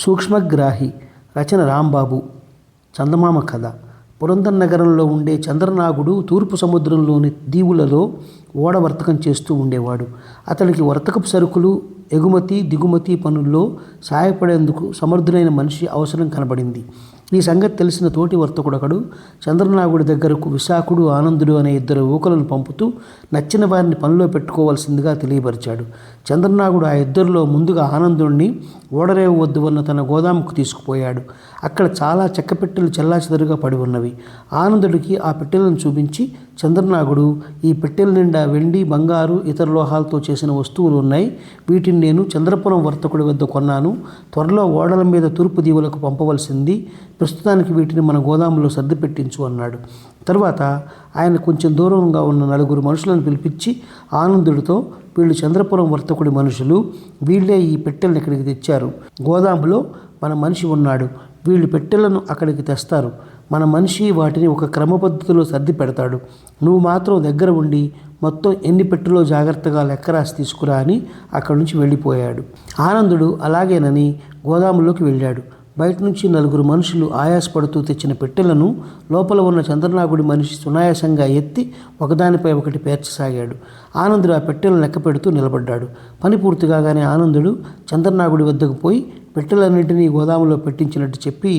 సూక్ష్మగ్రాహి రచన రాంబాబు. చందమామ కథ. పురంధర్ నగరంలో ఉండే చంద్రనాగుడు తూర్పు సముద్రంలోని దీవులలో ఓడ వర్తకం చేస్తూ ఉండేవాడు. అతనికి వర్తకపు సరుకులు ఎగుమతి దిగుమతి పనుల్లో సహాయపడేందుకు సమర్థులైన మనిషి అవసరం కనబడింది. ఈ సంగతి తెలిసిన తోటి వర్తకుడొకడు చంద్రనాగుడి దగ్గరకు విశాఖుడు ఆనందుడు అనే ఇద్దరు ఊకలను పంపుతూ నచ్చిన వారిని పనిలో పెట్టుకోవాల్సిందిగా తెలియపరిచాడు. చంద్రనాగుడు ఆ ఇద్దరిలో ముందుగా ఆనందుడిని ఓడరేవు వద్దు ఉన్న తన గోదాముకు తీసుకుపోయాడు. అక్కడ చాలా చెక్క పెట్టెలు చెల్లాచెదరుగా పడి ఉన్నవి. ఆనందుడికి ఆ పెట్టెలను చూపించి చంద్రనాగుడు ఈ పెట్టెల నిండా వెండి బంగారు ఇతర లోహాలతో చేసిన వస్తువులు ఉన్నాయి. వీటిని నేను చంద్రపురం వర్తకుడి వద్ద కొన్నాను. త్వరలో ఓడల మీద తూర్పు దీవులకు పంపవలసింది. ప్రస్తుతానికి వీటిని మన గోదాములో సర్ది పెట్టించు అన్నాడు. తర్వాత ఆయన కొంచెం దూరంగా ఉన్న నలుగురు మనుషులను పిలిపించి ఆనందుడితో వీళ్ళు చంద్రపురం వర్తకుడి మనుషులు. వీళ్ళే ఈ పెట్టెలను ఇక్కడికి తెచ్చారు. గోదాములో మన మనిషి ఉన్నాడు. వీళ్ళు పెట్టెలను అక్కడికి తెస్తారు. మన మనిషి వాటిని ఒక క్రమ పద్ధతిలో సర్ది పెడతాడు. నువ్వు మాత్రం దగ్గర ఉండి మొత్తం ఎన్ని పెట్టెలో జాగ్రత్తగా లెక్క రాసి తీసుకురా అని అక్కడి నుంచి వెళ్ళిపోయాడు. ఆనందుడు అలాగేనని గోదాములోకి వెళ్ళాడు. బయట నుంచి నలుగురు మనుషులు ఆయాసపడుతూ తెచ్చిన పెట్టెలను లోపల ఉన్న చంద్రనాగుడి మనిషి సునాయాసంగా ఎత్తి ఒకదానిపై ఒకటి పేర్చసాగాడు. ఆనందుడు ఆ పెట్టెలను లెక్క పెడుతూ నిలబడ్డాడు. పని పూర్తి కాగానే ఆనందుడు చంద్రనాగుడి వద్దకు పోయి పెట్టెలన్నింటినీ గోదాములో పెట్టించినట్టు చెప్పి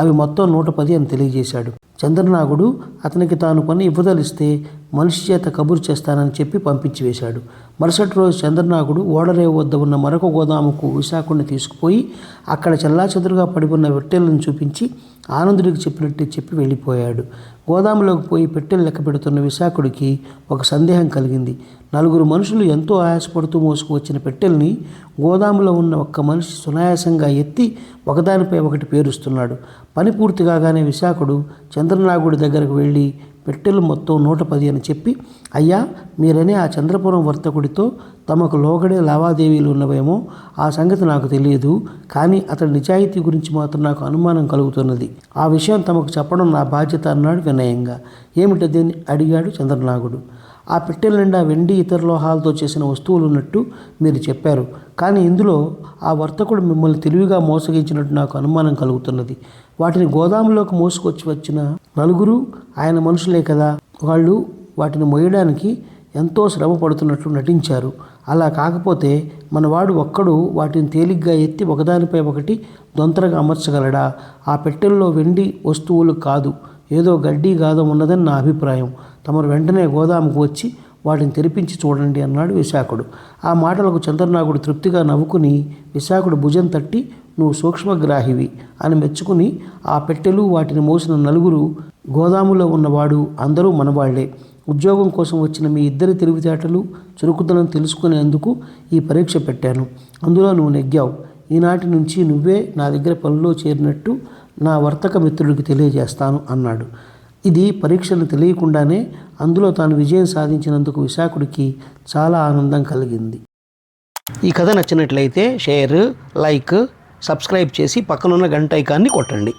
అవి మొత్తం నూట పది అని తెలియజేశాడు. చంద్రనాగుడు అతనికి తాను పని ఇవ్వదలిస్తే మనిషి చేత కబురు చేస్తానని చెప్పి పంపించి వేశాడు. మరుసటి రోజు చంద్రనాగుడు ఓడరేవు వద్ద ఉన్న మరొక గోదాముకు విశాఖుడిని తీసుకుపోయి అక్కడ చెల్లాచెదురుగా పడిపోన్న పెట్టెలను చూపించి ఆనందుడికి చెప్పినట్టు చెప్పి వెళ్ళిపోయాడు. గోదాములోకి పోయి పెట్టెలు లెక్క పెడుతున్న విశాఖుడికి ఒక సందేహం కలిగింది. నలుగురు మనుషులు ఎంతో ఆయాసపడుతూ మోసుకువచ్చిన పెట్టెల్ని గోదాములో ఉన్న ఒక్క మనిషి సునాయాసంగా ఎత్తి ఒకదానిపై ఒకటి పేరుస్తున్నాడు. పని పూర్తి కాగానే విశాఖుడు చంద్రనాగుడి దగ్గరకు వెళ్ళి పెట్టెలు మొత్తం నూట పది అని చెప్పి అయ్యా మీరనే ఆ చంద్రపురం వర్తకుడితో తమకు లోగడే లావాదేవీలు ఉన్నవేమో ఆ సంగతి నాకు తెలియదు కానీ అతడి నిజాయితీ గురించి మాత్రం నాకు అనుమానం కలుగుతున్నది. ఆ విషయం తమకు చెప్పడం నా బాధ్యత అన్నాడు వినయంగా. ఏమిటది? అని అడిగాడు చంద్రనాగుడు. ఆ పెట్టెల నిండా వెండి ఇతర లోహాలతో చేసిన వస్తువులు ఉన్నట్టు మీరు చెప్పారు. కానీ ఇందులో ఆ వర్తకుడు మిమ్మల్ని తెలివిగా మోసగించినట్టు నాకు అనుమానం కలుగుతున్నది. వాటిని గోదాములోకి మోసుకొచ్చి వచ్చిన నలుగురు ఆయన మనుషులే కదా? వాళ్ళు వాటిని మొయ్యడానికి ఎంతో శ్రమ పడుతున్నట్లు నటించారు. అలా కాకపోతే మనవాడు ఒక్కడు వాటిని తేలిగ్గా ఎత్తి ఒకదానిపై ఒకటి దొంతరగా అమర్చగలడా? ఆ పెట్టెల్లో వెండి వస్తువులు కాదు. ఏదో గడ్డి గాదం ఉన్నదని నా అభిప్రాయం. తమరు వెంటనే గోదాముకు వచ్చి వాటిని తెరిపించి చూడండి అన్నాడు విశాఖుడు. ఆ మాటలకు చంద్రనాగుడు తృప్తిగా నవ్వుకుని విశాఖుడు భుజం తట్టి నువ్వు సూక్ష్మగ్రాహివి అని మెచ్చుకుని ఆ పెట్టెలు వాటిని మోసిన నలుగురు గోదాములో ఉన్నవాడు అందరూ మనవాళ్ళే. ఉద్యోగం కోసం వచ్చిన మీ ఇద్దరి తెలివితేటలు చురుకుదనం తెలుసుకునేందుకు ఈ పరీక్ష పెట్టాను. అందులో నువ్వు నెగ్గావు. ఈనాటి నుంచి నువ్వే నా దగ్గర పనిలో చేరినట్టు నా వర్తక మిత్రుడికి తెలియజేస్తాను అన్నాడు. ఇది పరీక్షను తెలియకుండానే అందులో తాను విజయం సాధించినందుకు విశాఖుడికి చాలా ఆనందం కలిగింది. ఈ కథ నచ్చినట్లయితే షేర్ లైక్ సబ్స్క్రైబ్ చేసి పక్కనున్న గంట ఐకాన్ని కొట్టండి.